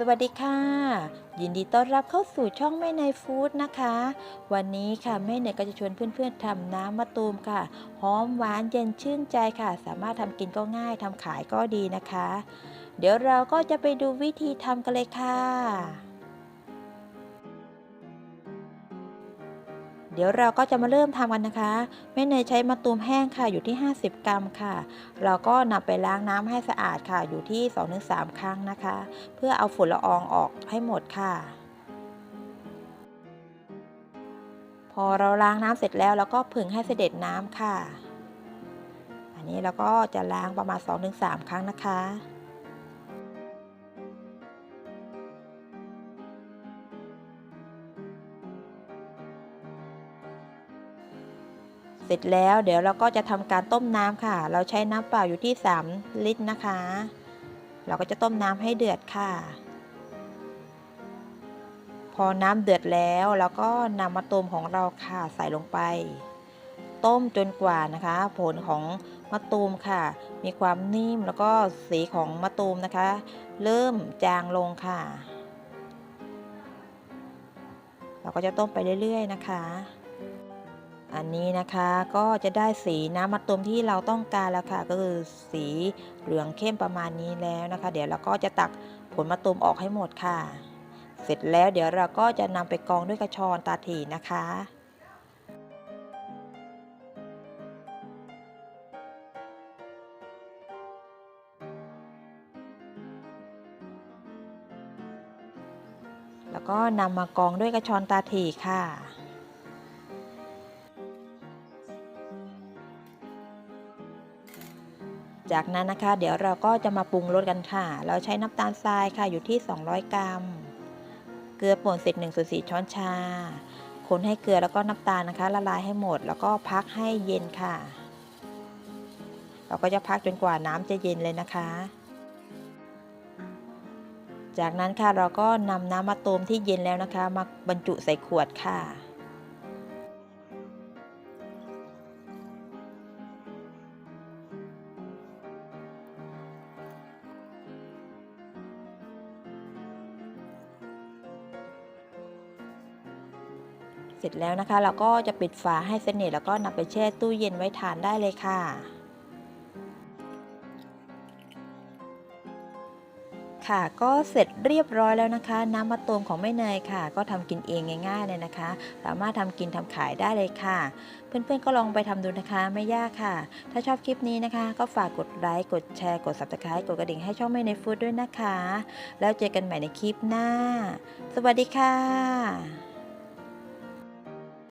สวัสดีค่ะ ยินดีต้อนรับเข้าสู่ช่องแม่ในฟู้ดนะคะ วันนี้ค่ะแม่เนยก็จะชวนเพื่อนๆทำน้ำมะตูมค่ะหอมหวานเย็นชื่นใจค่ะ สามารถทำกินก็ง่ายทำขายก็ดีนะคะ เดี๋ยวเราก็จะไปดูวิธีทำกันเลยค่ะ เดี๋ยวเราก็จะมาเริ่มทำกันนะคะแม่เนยใช้มะตูมแห้งค่ะอยู่ที่ 50 กรัมค่ะ เราก็นำไปล้างน้ำให้สะอาดค่ะอยู่ที่ 2-3 ครั้งนะคะ เพื่อเอาฝุ่นละอองออกให้หมดค่ะ พอเราล้างน้ำเสร็จแล้วเราก็ผึ่งให้เสด็จน้ำค่ะ อันนี้เราก็จะล้างประมาณ 2-3 ครั้งนะคะ เสร็จแล้วเดี๋ยวเราก็จะทำการต้มน้ำค่ะ เราใช้น้ำเปล่าอยู่ที่ 3 ลิตรนะคะ เราก็จะต้มน้ำให้เดือดค่ะ พอน้ำเดือดแล้วเราก็นำมะตูมของเราค่ะใส่ลงไป ต้มจนกว่านะคะ ผลของมะตูมค่ะ มีความนิ่มแล้วก็สีของมะตูมนะคะ เริ่มจางลงค่ะ เราก็จะต้มไปเรื่อยๆนะคะ อันนี้นะคะก็จะได้สีน้ำมะตูมที่เราต้องการแล้วค่ะ ก็คือสีเหลืองเข้มประมาณนี้แล้วนะคะ เดี๋ยวเราก็จะตักผลมะตูมออกให้หมดค่ะ เสร็จแล้วเดี๋ยวเราก็จะนำไปกองด้วยกระชอนตาถี่นะคะแล้วก็นำมากองด้วยกระชอนตาถี่ค่ะ จากนั้นนะคะ เดี๋ยวเราก็จะมาปรุงรสกันค่ะ เราใช้น้ำตาลทรายค่ะอยู่ที่ 200 กรัม เกลือป่นเศษ1ส่วน4ช้อนชา คนให้เกลือแล้วก็น้ำตาลนะคะ ละลายให้หมด แล้วก็พักให้เย็นค่ะ เราก็จะพักจนกว่าน้ำจะเย็นเลยนะคะ จากนั้นค่ะเราก็นำน้ำมะตูมที่เย็นแล้วนะคะ มาบรรจุใส่ขวดค่ะ เสร็จแล้วนะคะ เราก็จะปิดฝาให้สนิทแล้วก็นำไปแช่ตู้เย็นไว้ทานได้เลยค่ะ ค่ะก็เสร็จเรียบร้อยแล้วนะคะ น้ำมะตูมของแม่เนยค่ะ ก็ทำกินเองง่าย ๆเลยนะคะ สามารถทำกินทำขายได้เลยค่ะ เพื่อนๆก็ลองไปทำดูนะคะไม่ยากค่ะ ถ้าชอบคลิปนี้นะคะ ก็ฝากกดไลค์กดแชร์กด subscribe กดกระดิ่งให้ช่องแม่ในยฟู้ดด้วยนะคะ แล้วเจอกันใหม่ในคลิปหน้า สวัสดีค่ะ